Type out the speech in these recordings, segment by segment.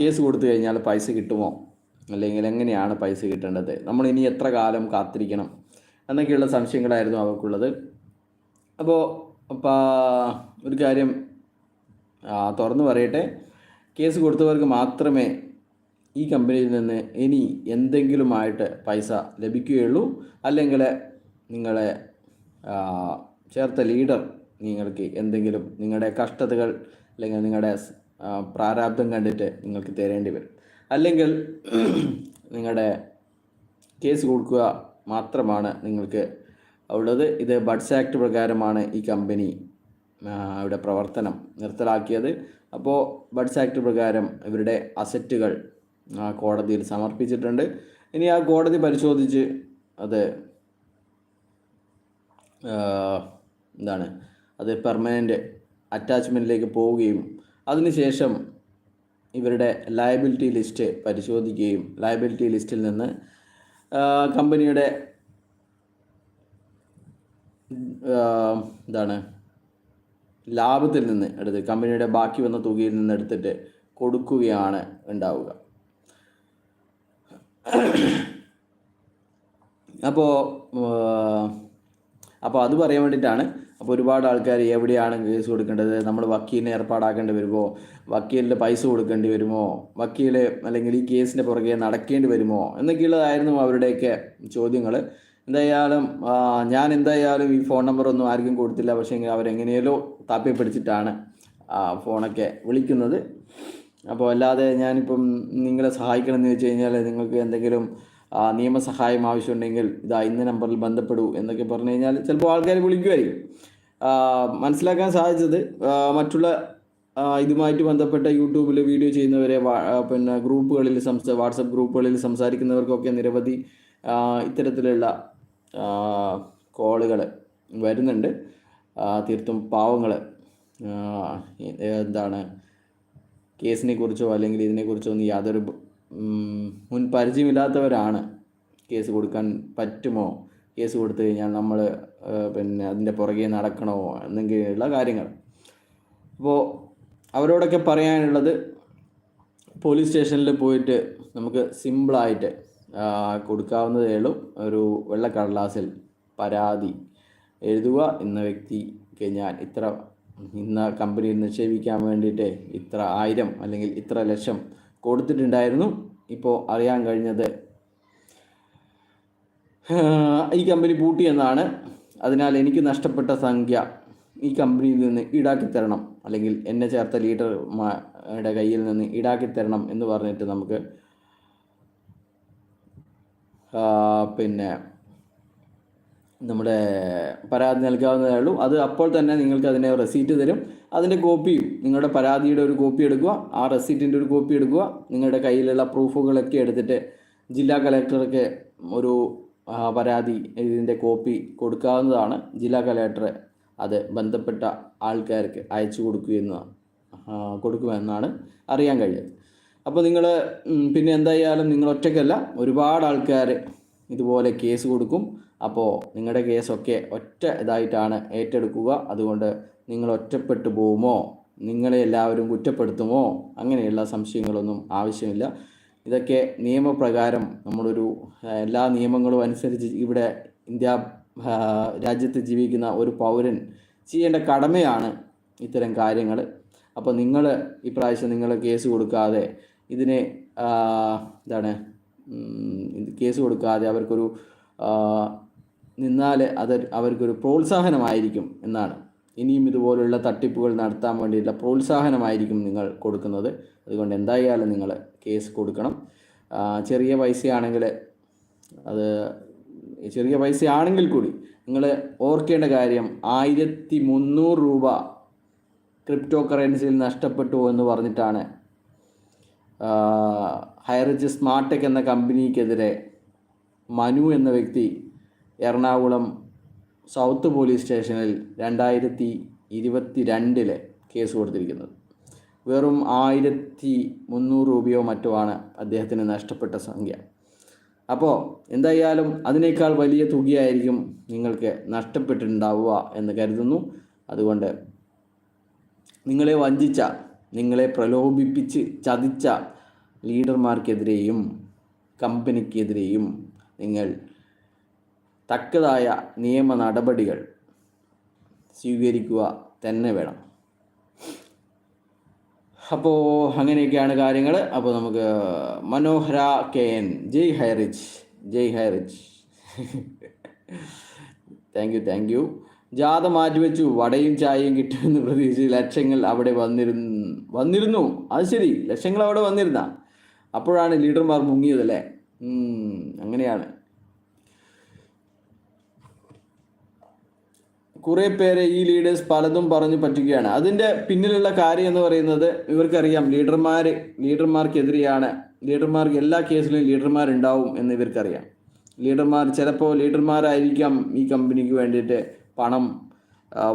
Case കൊടുത്തു കഴിഞ്ഞാൽ പൈസ കിട്ടുമോ? അല്ലെങ്കിൽ എങ്ങനെയാണ് പൈസ കിട്ടേണ്ടത്? നമ്മൾ ഇനി എത്ര കാലം കാത്തിരിക്കണം? എന്നൊക്കെയുള്ള സംശയങ്ങളായിരുന്നു അവർക്കുള്ളത് അപ്പോൾ ഒരു കാര്യം തുറന്നു പറയട്ടെ. കേസ് കൊടുത്തവർക്ക് മാത്രമേ ഈ കമ്പനിയിൽ നിന്ന് ഇനി എന്തെങ്കിലുമായിട്ട് പൈസ ലഭിക്കുകയുള്ളൂ. അല്ലെങ്കിൽ നിങ്ങളെ ചേർത്ത ലീഡർ നിങ്ങൾക്ക് എന്തെങ്കിലും നിങ്ങളുടെ കഷ്ടതകൾ അല്ലെങ്കിൽ നിങ്ങളുടെ പ്രാരാബ്ദം കണ്ടിട്ട് നിങ്ങൾക്ക് തരേണ്ടി വരും. അല്ലെങ്കിൽ നിങ്ങളുടെ കേസ് കൊടുക്കുക മാത്രമാണ് നിങ്ങൾക്ക് ഉള്ളത്. ഇത് ബഡ്സ് ആക്ട് പ്രകാരമാണ് ഈ കമ്പനി ഇവിടെ പ്രവർത്തനം നിർത്തലാക്കിയത്. അപ്പോൾ ബഡ്സ് ആക്ട് പ്രകാരം ഇവരുടെ അസറ്റുകൾ കോടതിയിൽ സമർപ്പിച്ചിട്ടുണ്ട്. ഇനി ആ കോടതി പരിശോധിച്ച് അത് എന്താണ് അത് പെർമനന്റ് അറ്റാച്ച്മെന്റിലേക്ക് പോവുകയും അതിനുശേഷം ഇവരുടെ ലയബിലിറ്റി ലിസ്റ്റ് പരിശോധിക്കുകയും ലയബിലിറ്റി ലിസ്റ്റിൽ നിന്ന് കമ്പനിയുടെ എന്താണ് ലാഭത്തിൽ നിന്ന് എടുത്ത് കമ്പനിയുടെ ബാക്കി വന്ന തുകയിൽ നിന്ന് എടുത്തിട്ട് കൊടുക്കുകയാണ് ഉണ്ടാവുക. അപ്പോൾ അപ്പോൾ അത് പറയാൻ വേണ്ടിയിട്ടാണ്. അപ്പോൾ ഒരുപാട് ആൾക്കാർ എവിടെയാണ് കേസ് കൊടുക്കേണ്ടത്? നമ്മൾ വക്കീലിനെ ഏർപ്പാടാക്കേണ്ടി വരുമോ? വക്കീലിന്റെ പൈസ കൊടുക്കേണ്ടി വരുമോ? വക്കീൽ അല്ലെങ്കിൽ ഈ കേസിന്റെ പുറകെ നടക്കേണ്ടി വരുമോ? എന്നൊക്കെയുള്ളതായിരുന്നു അവരുടെയൊക്കെ ചോദ്യങ്ങൾ എന്തായാലും ഞാൻ എന്തായാലും ഈ ഫോൺ നമ്പർ ഒന്നും ആർക്കും കൊടുത്തില്ല. പക്ഷേ അവരെങ്ങനെയല്ലോ താപ്പി പിടിച്ചിട്ടാണ് ഫോണൊക്കെ വിളിക്കുന്നത്. അപ്പോൾ അല്ലാതെ ഞാനിപ്പം നിങ്ങളെ സഹായിക്കണമെന്ന് വെച്ച് കഴിഞ്ഞാൽ നിങ്ങൾക്ക് എന്തെങ്കിലും നിയമസഹായം ആവശ്യമുണ്ടെങ്കിൽ ഇതാ ഇന്ന നമ്പറിൽ ബന്ധപ്പെടൂ എന്നൊക്കെ പറഞ്ഞു കഴിഞ്ഞാൽ ചിലപ്പോൾ ആൾക്കാർ വിളിക്കുമായിരിക്കും. മനസ്സിലാക്കാൻ സാധിച്ചത് മറ്റുള്ള ഇതുമായിട്ട് ബന്ധപ്പെട്ട യൂട്യൂബിൽ വീഡിയോ ചെയ്യുന്നവരെ പിന്നെ ഗ്രൂപ്പുകളിൽ സംസാ വാട്സപ്പ് ഗ്രൂപ്പുകളിൽ സംസാരിക്കുന്നവർക്കൊക്കെ നിരവധി ഇത്തരത്തിലുള്ള കോളുകൾ വരുന്നുണ്ട്. തീർത്തും പാവങ്ങൾ എന്താണ് കേസിനെ കുറിച്ചോ അല്ലെങ്കിൽ ഇതിനെക്കുറിച്ചോ ഒന്നും യാതൊരു മുൻ പരിചയമില്ലാത്തവരാണ് കേസ് കൊടുക്കാൻ പറ്റുമോ? കേസ് കൊടുത്തു കഴിഞ്ഞാൽ നമ്മൾ പിന്നെ അതിന്റെ പുറകെ നടക്കണോ എന്നെങ്കിലുള്ള കാര്യങ്ങൾ. അപ്പോൾ അവരോടൊക്കെ പറയാനുള്ളത് പോലീസ് സ്റ്റേഷനിൽ പോയിട്ട് നമുക്ക് സിമ്പിളായിട്ട് കൊടുക്കാവുന്നതേ ഉള്ളൂ. ഒരു വെള്ളക്കടലാസിൽ പരാതി എഴുതുക ഇന്ന വ്യക്തിക്ക് ഞാൻ ഇത്ര ഇന്ന കമ്പനിയിൽ നിക്ഷേപിക്കാൻ വേണ്ടിയിട്ട് ഇത്ര ആയിരം അല്ലെങ്കിൽ ഇത്ര ലക്ഷം കൊടുത്തിട്ടുണ്ടായിരുന്നു. ഇപ്പോൾ അറിയാൻ കഴിഞ്ഞത് ഈ കമ്പനി പൂട്ടി എന്നാണ് അതിനാൽ എനിക്ക് നഷ്ടപ്പെട്ട സംഖ്യ ഈ കമ്പനിയിൽ നിന്ന് ഈടാക്കി തരണം അല്ലെങ്കിൽ എന്നെ ചേർത്ത ലീഡർമാരുടെ കയ്യിൽ നിന്ന് ഈടാക്കി തരണം എന്ന് പറഞ്ഞിട്ട് നമുക്ക് പിന്നെ നമ്മുടെ പരാതി നൽകാവുന്നതേ ഉള്ളൂ അത് അപ്പോൾ തന്നെ നിങ്ങൾക്ക് അതിന്റെ റെസീറ്റ് തരും. അതിന്റെ കോപ്പിയും നിങ്ങളുടെ പരാതിയുടെ ഒരു കോപ്പി എടുക്കുക. ആ റെസീറ്റിന്റെ ഒരു കോപ്പി എടുക്കുക. നിങ്ങളുടെ കയ്യിലുള്ള പ്രൂഫുകളൊക്കെ എടുത്തിട്ട് ജില്ലാ കലക്ടർക്ക് ഒരു പരാതി ഇതിന്റെ കോപ്പി കൊടുക്കാവുന്നതാണ്. ജില്ലാ കലക്ടർ അത് ബന്ധപ്പെട്ട ആൾക്കാർക്ക് അയച്ചു കൊടുക്കുമെന്ന് ആ, കൊടുക്കുമെന്നാണ് അറിയാൻ കഴിയുന്നത്. അപ്പോൾ നിങ്ങൾ പിന്നെ എന്തായാലും നിങ്ങൾ ഒറ്റയ്ക്കല്ല. ഒരുപാട് ആൾക്കാർ ഇതുപോലെ കേസ് കൊടുക്കും. അപ്പോൾ നിങ്ങളുടെ കേസൊക്കെ ഒറ്റ ഇതായിട്ടാണ് ഏറ്റെടുക്കുക. അതുകൊണ്ട് നിങ്ങൾ ഒറ്റപ്പെട്ടു പോകുമോ നിങ്ങളെ എല്ലാവരും കുറ്റപ്പെടുത്തുമോ? അങ്ങനെയുള്ള സംശയങ്ങളൊന്നും ആവശ്യമില്ല. ഇതൊക്കെ നിയമപ്രകാരം നമ്മളൊരു എല്ലാ നിയമങ്ങളും അനുസരിച്ച് ഇവിടെ ഇന്ത്യ രാജ്യത്ത് ജീവിക്കുന്ന ഒരു പൗരൻ ചെയ്യേണ്ട കടമയാണ് ഇത്തരം കാര്യങ്ങൾ അപ്പോൾ നിങ്ങൾ ഇപ്രാവശ്യം നിങ്ങൾ കേസ് കൊടുക്കാതെ ഇതിനെ എന്താണ് കേസ് കൊടുക്കാതെ അവർക്കൊരു നിന്നാൽ അത് അവർക്കൊരു പ്രോത്സാഹനമായിരിക്കും എന്നാണ്. ഇനിയും ഇതുപോലുള്ള തട്ടിപ്പുകൾ നടത്താൻ വേണ്ടിയിട്ടുള്ള പ്രോത്സാഹനമായിരിക്കും നിങ്ങൾ കൊടുക്കുന്നത്. അതുകൊണ്ട് എന്തായാലും നിങ്ങൾ കേസ് കൊടുക്കണം. ചെറിയ പൈസയാണെങ്കിൽ അത് ചെറിയ പൈസയാണെങ്കിൽ കൂടി നിങ്ങൾ ഓർക്കേണ്ട കാര്യം ആയിരത്തി മുന്നൂറ് രൂപ ക്രിപ്റ്റോ കറൻസിയിൽ നഷ്ടപ്പെട്ടു എന്ന് പറഞ്ഞിട്ടാണ് ഹൈറിച്ച് സ്മാർട്ടെക് എന്ന കമ്പനിക്കെതിരെ മനു എന്ന വ്യക്തി എറണാകുളം സൗത്ത് പോലീസ് സ്റ്റേഷനിൽ രണ്ടായിരത്തി ഇരുപത്തി രണ്ടിൽ കേസ് കൊടുത്തിരിക്കുന്നത്. വെറും ആയിരത്തി മുന്നൂറ് രൂപയോ മറ്റോ ആണ് അദ്ദേഹത്തിന് നഷ്ടപ്പെട്ട സംഖ്യ. അപ്പോൾ എന്തായാലും അതിനേക്കാൾ വലിയ തുകയായിരിക്കും നിങ്ങൾക്ക് നഷ്ടപ്പെട്ടിട്ടുണ്ടാവുക എന്ന് കരുതുന്നു. അതുകൊണ്ട് നിങ്ങളെ വഞ്ചിച്ച നിങ്ങളെ പ്രലോഭിപ്പിച്ച് ചതിച്ച ലീഡർമാർക്കെതിരെയും കമ്പനിക്കെതിരെയും നിങ്ങൾ തക്കതായ നിയമ നടപടികൾ സ്വീകരിക്കുക തന്നെ വേണം. അപ്പോൾ അങ്ങനെയൊക്കെയാണ് കാര്യങ്ങൾ. അപ്പോൾ നമുക്ക് Manohara K N. Jai Highrich Jai Highrich thank you thank you. ജാഥ മാറ്റിവെച്ചു. വടയും ചായയും കിട്ടുമെന്ന് പ്രതീക്ഷിച്ച് ലക്ഷങ്ങൾ അവിടെ വന്നിരുന്നു വന്നിരുന്നു. അത് ശരി ലക്ഷങ്ങൾ അവിടെ വന്നിരുന്ന. അപ്പോഴാണ് ലീഡർമാർ മുങ്ങിയതല്ലേ അല്ലേ? അങ്ങനെയാണ്. കുറേ പേരെ ഈ ലീഡേഴ്സ് പലതും പറഞ്ഞു പറ്റുകയാണ്. അതിന്റെ പിന്നിലുള്ള കാര്യം എന്ന് പറയുന്നത് ഇവർക്കറിയാം ലീഡർമാർ ലീഡർമാർക്കെതിരെയാണ് ലീഡർമാർക്ക് എല്ലാ കേസിലും ലീഡർമാരുണ്ടാവും എന്ന് ഇവർക്കറിയാം. ലീഡർമാർ ചിലപ്പോൾ ലീഡർമാരായിരിക്കാം ഈ കമ്പനിക്ക് വേണ്ടിയിട്ട് പണം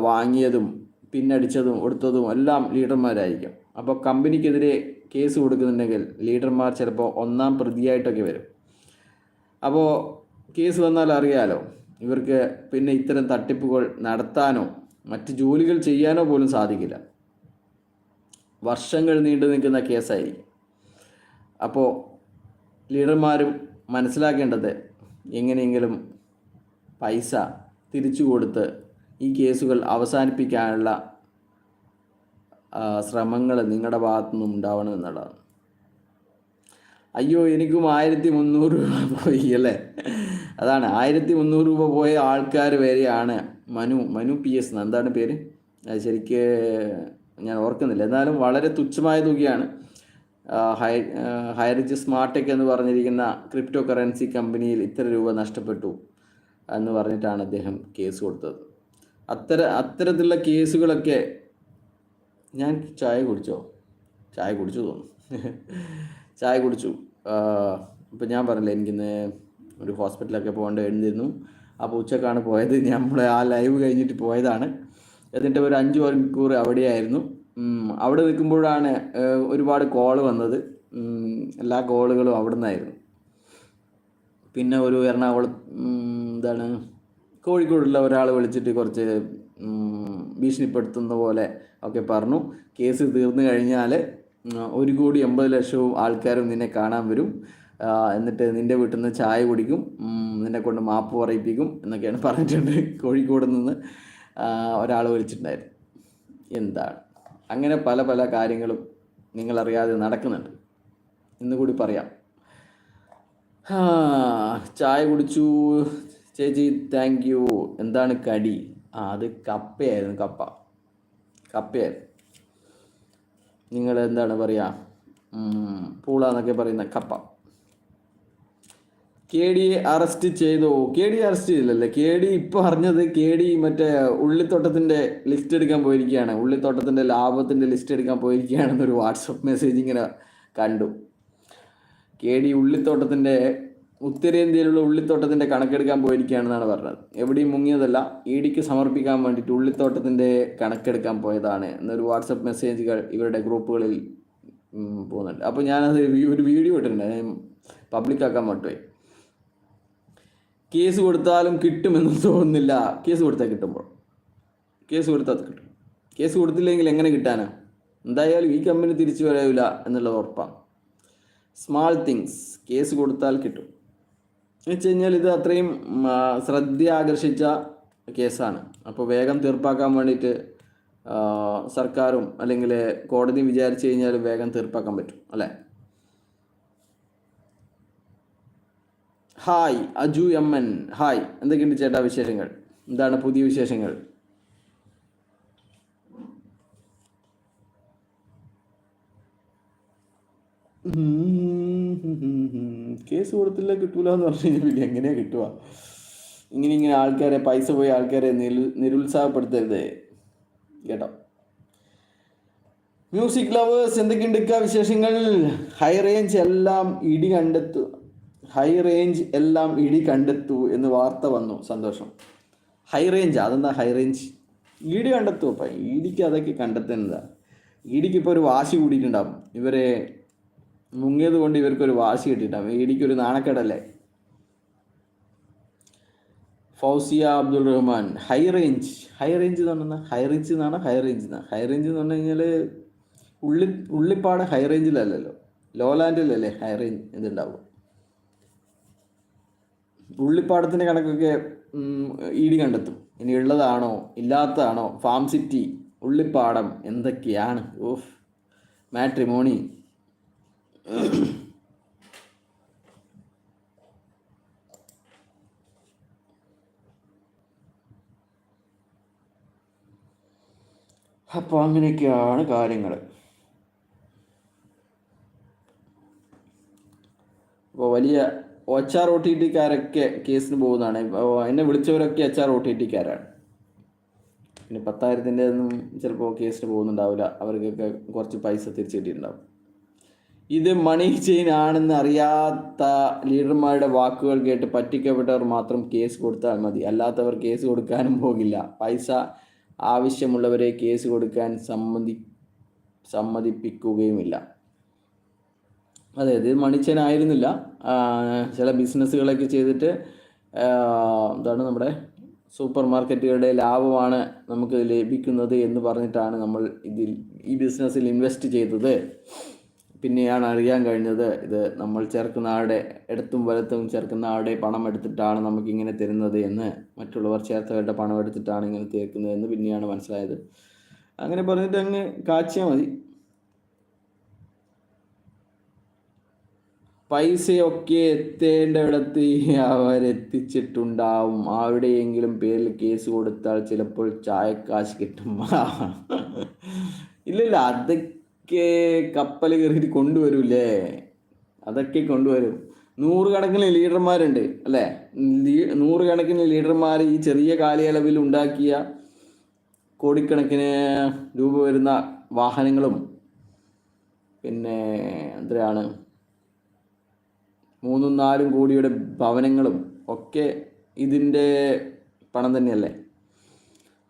വാങ്ങിയതും പിന്നടിച്ചതും കൊടുത്തതും എല്ലാം ലീഡർമാരായിരിക്കും അപ്പോൾ കമ്പനിക്കെതിരെ കേസ് കൊടുക്കുന്നുണ്ടെങ്കിൽ ലീഡർമാർ ചിലപ്പോൾ ഒന്നാം പ്രതിയായിട്ടൊക്കെ വരും. അപ്പോൾ കേസ് വന്നാൽ അറിയാലോ ഇവർക്ക് പിന്നെ ഇത്തരം തട്ടിപ്പുകൾ നടത്താനോ മറ്റ് ജോലികൾ ചെയ്യാനോ പോലും സാധിക്കില്ല. വർഷങ്ങൾ നീണ്ടു നിൽക്കുന്ന കേസായിരിക്കും. അപ്പോൾ ലീഡർമാരും മനസ്സിലാക്കേണ്ടത് എങ്ങനെയെങ്കിലും പൈസ തിരിച്ചു കൊടുത്ത് ഈ കേസുകൾ അവസാനിപ്പിക്കാനുള്ള ശ്രമങ്ങൾ നിങ്ങളുടെ ഭാഗത്തുനിന്നും ഉണ്ടാവണം എന്നുള്ളതാണ്. അയ്യോ എനിക്കും ആയിരത്തി മുന്നൂറ് രൂപ പോയി അല്ലേ? അതാണ്. ആയിരത്തി മുന്നൂറ് രൂപ പോയ ആൾക്കാർ വരെയാണ് മനു മനു പി എസ് എന്താണ് പേര്? ശരിക്ക് ഞാൻ ഓർക്കുന്നില്ല. എന്നാലും വളരെ തുച്ഛമായ തുകയാണ്. ഹൈ ഹൈറിച്ച് സ്മാർട്ടെക് എന്ന് പറഞ്ഞിരിക്കുന്ന ക്രിപ്റ്റോ കറൻസി കമ്പനിയിൽ ഇത്ര രൂപ നഷ്ടപ്പെട്ടു എന്ന് പറഞ്ഞിട്ടാണ് അദ്ദേഹം കേസ് കൊടുത്തത്. അത്തര അത്തരത്തിലുള്ള കേസുകളൊക്കെ ഞാൻ ചായ കുടിച്ചോ? ചായ കുടിച്ചു തോന്നുന്നു. ചായ കുടിച്ചു. ഇപ്പം ഞാൻ പറഞ്ഞില്ലേ എനിക്കിന്ന് ഒരു ഹോസ്പിറ്റലൊക്കെ പോകേണ്ട എഴുതിയിരുന്നു. അപ്പോൾ ഉച്ചക്കാണ് പോയത്. നമ്മൾ ആ ലൈവ് കഴിഞ്ഞിട്ട് പോയതാണ്. എന്നിട്ട് ഒരു അഞ്ച് മണിക്കൂർ അവിടെയായിരുന്നു. അവിടെ നിൽക്കുമ്പോഴാണ് ഒരുപാട് കോൾ വന്നത്. എല്ലാ കോളുകളും അവിടെ നിന്നായിരുന്നു പിന്നെ ഒരു എറണാകുളം എന്താണ് കോഴിക്കോടുള്ള ഒരാൾ വിളിച്ചിട്ട് കുറച്ച് ഭീഷണിപ്പെടുത്തുന്ന പോലെ ഒക്കെ പറഞ്ഞു. കേസ് തീർന്നു കഴിഞ്ഞാൽ ഒരു കോടി എൺപത് ലക്ഷവും ആൾക്കാരും നിന്നെ കാണാൻ വരും. എന്നിട്ട് നിന്റെ വീട്ടിൽ നിന്ന് ചായ കുടിക്കും നിന്നെ കൊണ്ട് മാപ്പ് പറയിപ്പിക്കും എന്നൊക്കെയാണ് പറഞ്ഞിട്ടുണ്ട് കോഴിക്കോട് നിന്ന് ഒരാൾ വിളിച്ചിട്ടുണ്ടായിരുന്നു. എന്താണ്? അങ്ങനെ പല പല കാര്യങ്ങളും നിങ്ങളറിയാതെ നടക്കുന്നുണ്ട്. ഇന്ന് കൂടി പറയാം. ചായ കുടിച്ചു. ചേച്ചി താങ്ക് യു എന്താണ് കടി? ആ അത് കപ്പയായിരുന്നു കപ്പ. കപ്പയായിരുന്നു. നിങ്ങൾ എന്താണ് പറയുക പൂള എന്നൊക്കെ പറയുന്ന കപ്പ. കെ ഡി അറസ്റ്റ് ചെയ്തു. കെ ഡി അറസ്റ്റ് ചെയ്തില്ലല്ലേ? കെ ഡി ഇപ്പോൾ അറിഞ്ഞത് കെ ഡി മറ്റേ ഉള്ളിത്തോട്ടത്തിന്റെ ലിസ്റ്റ് എടുക്കാൻ പോയിരിക്കുകയാണ്. ഉള്ളിത്തോട്ടത്തിന്റെ ലാഭത്തിന്റെ ലിസ്റ്റ് എടുക്കാൻ പോയിരിക്കുകയാണെന്നൊരു വാട്സപ്പ് മെസ്സേജ് ഇങ്ങനെ കണ്ടു. കെ ഡി ഉള്ളിത്തോട്ടത്തിന്റെ ഉത്തരേന്ത്യയിലുള്ള ഉള്ളിത്തോട്ടത്തിന്റെ കണക്കെടുക്കാൻ പോയിരിക്കുകയാണെന്നാണ് പറഞ്ഞത്. എവിടെയും മുങ്ങിയതല്ല ഇ ഡിക്ക് സമർപ്പിക്കാൻ വേണ്ടിയിട്ട് ഉള്ളിത്തോട്ടത്തിന്റെ കണക്കെടുക്കാൻ പോയതാണ് എന്നൊരു വാട്സപ്പ് മെസ്സേജുകൾ ഇവരുടെ ഗ്രൂപ്പുകളിൽ പോകുന്നുണ്ട്. അപ്പോൾ ഞാനത് ഒരു വീഡിയോ ഇട്ടിട്ടുണ്ട്. പബ്ലിക്കാക്കാൻ പറ്റുമേ കേസ് കൊടുത്താലും കിട്ടുമെന്നും തോന്നുന്നില്ല. കേസ് കൊടുത്താൽ കിട്ടുമ്പോൾ കേസ് കൊടുത്താൽ കിട്ടും. കേസ് കൊടുത്തില്ലെങ്കിൽ എങ്ങനെ കിട്ടാനാ? എന്തായാലും ഈ കമ്പനി തിരിച്ചു വരവില്ല എന്നുള്ള ഉറപ്പാണ് സ്മാൾ തിങ്സ് കേസ് കൊടുത്താൽ കിട്ടും. എന്ന് വെച്ച് കഴിഞ്ഞാൽ ഇത് അത്രയും ശ്രദ്ധ ആകർഷിച്ച കേസാണ്. അപ്പോൾ വേഗം തീർപ്പാക്കാൻ വേണ്ടിയിട്ട് സർക്കാരും അല്ലെങ്കിൽ കോടതി വിചാരിച്ചു കഴിഞ്ഞാൽ വേഗം തീർപ്പാക്കാൻ പറ്റും. അല്ലേ? Hi Aju M N hi എന്തൊക്കെയുണ്ട് ചേട്ടാ വിശേഷങ്ങൾ? എന്താണ് പുതിയ വിശേഷങ്ങൾ? കേസ് കൊടുത്തില്ല കിട്ടൂല എന്ന് പറഞ്ഞു കഴിഞ്ഞാൽ പിന്നെ എങ്ങനെയാ കിട്ടുക? ഇങ്ങനെ ഇങ്ങനെ ആൾക്കാരെ പൈസ പോയി ആൾക്കാരെ നിരു നിരുത്സാഹപ്പെടുത്തരുത്. കേട്ടോ? മ്യൂസിക് ലവേഴ്സ് എന്തൊക്കെയുണ്ട് വിശേഷങ്ങൾ? ഹൈ റേഞ്ച് എല്ലാം ഇടി കണ്ടെത്തു. ഹൈ റേഞ്ച് എല്ലാം ഇടി കണ്ടെത്തു എന്ന് വാർത്ത വന്നു. സന്തോഷം. ഹൈ റേഞ്ച് അതെന്താ ഹൈ റേഞ്ച് ഇടി കണ്ടെത്തു. അപ്പം ഇടിക്ക് അതൊക്കെ കണ്ടെത്തുന്നതാണ് ഇടിക്ക് ഇപ്പോൾ ഒരു വാശി കൂടിയിട്ടുണ്ടാവും. ഇവരെ മുങ്ങിയത് കൊണ്ട് ഇവർക്കൊരു വാശി കിട്ടിയിട്ടുണ്ടാവും. ഇടിക്കൊരു നാണക്കേടല്ലേ? Fousia Abdul Rahman high range high range എന്ന് പറഞ്ഞാൽ ഹൈ റേഞ്ച് എന്നാണ്? ഹൈ റേഞ്ച് എന്നാണ് ഹൈ റേഞ്ച് എന്ന് പറഞ്ഞു കഴിഞ്ഞാൽ ഉള്ളി ഉള്ളിപ്പാട് ഹൈ റേഞ്ചിലല്ലല്ലോ ലോ ലാൻഡിലല്ലേ ഹൈ റേഞ്ച് ഇതുണ്ടാവുക? ഉള്ളിപ്പാടത്തിന്റെ കണക്കൊക്കെ ഇ ഡി കണ്ടെത്തും. ഇനി ഉള്ളതാണോ ഇല്ലാത്തതാണോ ഫാം സിറ്റി ഉള്ളിപ്പാടം എന്തൊക്കെയാണ്? Of matrimony. അപ്പൊ അങ്ങനെയൊക്കെയാണ് കാര്യങ്ങൾ അപ്പോൾ വലിയ എച്ച് ആർ ഒ ടി ടിക്കാരൊക്കെ കേസിന് പോകുന്നതാണ്. എന്നെ വിളിച്ചവരൊക്കെ എച്ച് ആർ ഒ ടി ടിക്കാരാണ് പിന്നെ പത്തായിരത്തിന്റെ ഒന്നും ചിലപ്പോൾ കേസിന് പോകുന്നുണ്ടാവില്ല. അവർക്കൊക്കെ കുറച്ച് പൈസ തിരിച്ചു ഇത് മണി ചെയിൻ ആണെന്ന് അറിയാത്ത ലീഡർമാരുടെ വാക്കുകൾ കേട്ട് പറ്റിക്കപ്പെട്ടവർ മാത്രം കേസ് കൊടുത്താൽ മതി. അല്ലാത്തവർ കേസ് കൊടുക്കാനും പോകില്ല. പൈസ ആവശ്യമുള്ളവരെ കേസ് കൊടുക്കാൻ സമ്മതി സമ്മതിപ്പിക്കുകയുമില്ല. അതെ ഇത് മണിച്ചനായിരുന്നില്ല. ചില ബിസിനസ്സുകളൊക്കെ ചെയ്തിട്ട് എന്താണ് നമ്മുടെ സൂപ്പർ മാർക്കറ്റുകളുടെ ലാഭമാണ് നമുക്ക് ലഭിക്കുന്നത് എന്ന് പറഞ്ഞിട്ടാണ് നമ്മൾ ഇതിൽ ഈ ബിസിനസ്സിൽ ഇൻവെസ്റ്റ് ചെയ്തത്. പിന്നെയാണ് അറിയാൻ കഴിഞ്ഞത് ഇത് നമ്മൾ ചേർക്കുന്ന ആളുടെ ഇടത്തും വലത്തും ചേർക്കുന്ന ആളുടെ പണം എടുത്തിട്ടാണ് നമുക്ക് ഇങ്ങനെ തരുന്നത് എന്ന്. മറ്റുള്ളവർ ചേർത്തവരുടെ പണം എടുത്തിട്ടാണ് ഇങ്ങനെ തീർക്കുന്നത് എന്ന് പിന്നെയാണ് മനസ്സിലായത്. അങ്ങനെ പറഞ്ഞിട്ട് അങ്ങ് കാച്ചിയാൽ മതി. പൈസയൊക്കെ എത്തേണ്ടിടത്ത് അവരെത്തിച്ചിട്ടുണ്ടാവും. ആരുടെയെങ്കിലും പേരിൽ കേസ് കൊടുത്താൽ ചിലപ്പോൾ ചായക്കാശ് കിട്ടും. ഇല്ലില്ല അതൊക്കെ കപ്പൽ കയറിയിട്ട് കൊണ്ടുവരൂലേ അതൊക്കെ കൊണ്ടുവരും. നൂറുകണക്കിന് ലീഡർമാരുണ്ട് അല്ലേ? നൂറുകണക്കിന് ലീഡർമാർ ഈ ചെറിയ കാലയളവിൽ ഉണ്ടാക്കിയ കോടിക്കണക്കിന് രൂപ വരുന്ന വാഹനങ്ങളും. പിന്നെ എത്രയാണ് മൂന്നും നാലും കോടിയുടെ ഭവനങ്ങളും ഒക്കെ ഇതിന്റെ പണം തന്നെയല്ലേ?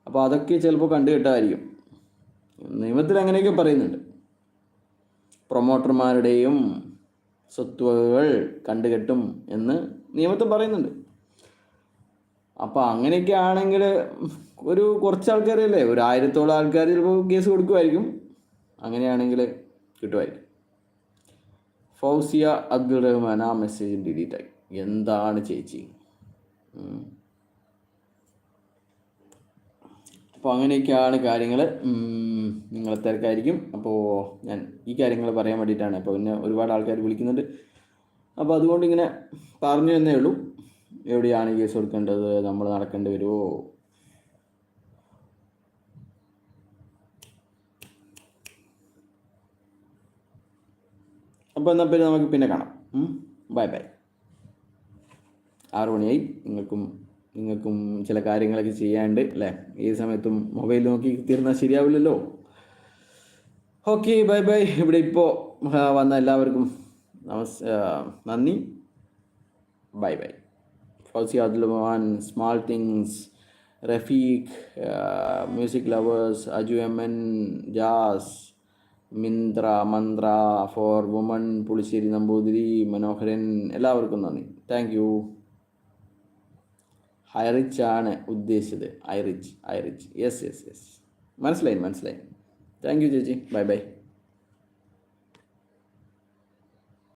അപ്പോൾ അതൊക്കെ ചിലപ്പോൾ കണ്ടു കിട്ടായിരിക്കും നിയമത്തിൽ അങ്ങനെയൊക്കെ പറയുന്നുണ്ട്. പ്രൊമോട്ടർമാരുടെയും സ്വത്തുവകകൾ കണ്ടുകെട്ടും എന്ന് നിയമത്തിൽ പറയുന്നുണ്ട്. അപ്പോൾ അങ്ങനെയൊക്കെ ആണെങ്കിൽ ഒരു കുറച്ച് ആൾക്കാരല്ലേ? ഒരു ആയിരത്തോളം ആൾക്കാർ ചിലപ്പോൾ കേസ് കൊടുക്കുമായിരിക്കും. അങ്ങനെയാണെങ്കിൽ കിട്ടുമായിരിക്കും. ഫൗസിയ അബ്ദുൾ റഹ്മാൻ ആ മെസ്സേജ് ഡിലീറ്റ് ആക്കി എന്താണ് ചേച്ചി. അപ്പോൾ അങ്ങനെയൊക്കെയാണ് കാര്യങ്ങൾ നിങ്ങളെ തിരക്കായിരിക്കും. അപ്പോൾ ഞാൻ ഈ കാര്യങ്ങൾ പറയാൻ വേണ്ടിയിട്ടാണ്. അപ്പോൾ പിന്നെ ഒരുപാട് ആൾക്കാർ വിളിക്കുന്നുണ്ട്. അപ്പോൾ അതുകൊണ്ട് ഇങ്ങനെ പറഞ്ഞു എന്നേ ഉള്ളൂ. എവിടെയാണ് കേസ് കൊടുക്കേണ്ടത്? നമ്മൾ നടക്കേണ്ടി വരുമോ അപ്പോൾ എന്നാൽ പിന്നെ നമുക്ക് പിന്നെ കാണാം. ബൈ ബൈ ആറു മണിയായി. നിങ്ങൾക്കും നിങ്ങൾക്കും ചില കാര്യങ്ങളൊക്കെ ചെയ്യാണ്ട് അല്ലേ? ഈ സമയത്തും മൊബൈൽ നോക്കി തീർന്നാൽ ശരിയാവില്ലല്ലോ. ഓക്കെ ബൈ ബൈ ഇവിടെ ഇപ്പോൾ വന്ന എല്ലാവർക്കും നമസ് നന്ദി. Bye bye Fousi Abdulman small things Rafeeq music lovers Aju M N jazz Myntra Mantra for woman പുളിശ്ശേരി നമ്പൂതിരി മനോഹരൻ എല്ലാവർക്കും നന്ദി. താങ്ക് യു ഹൈറിച്ച് ആണ് ഉദ്ദേശിച്ചത്. Irich Irich yes yes yes മനസ്സിലായി മനസ്സിലായി. താങ്ക് യു ചേച്ചി. Bye bye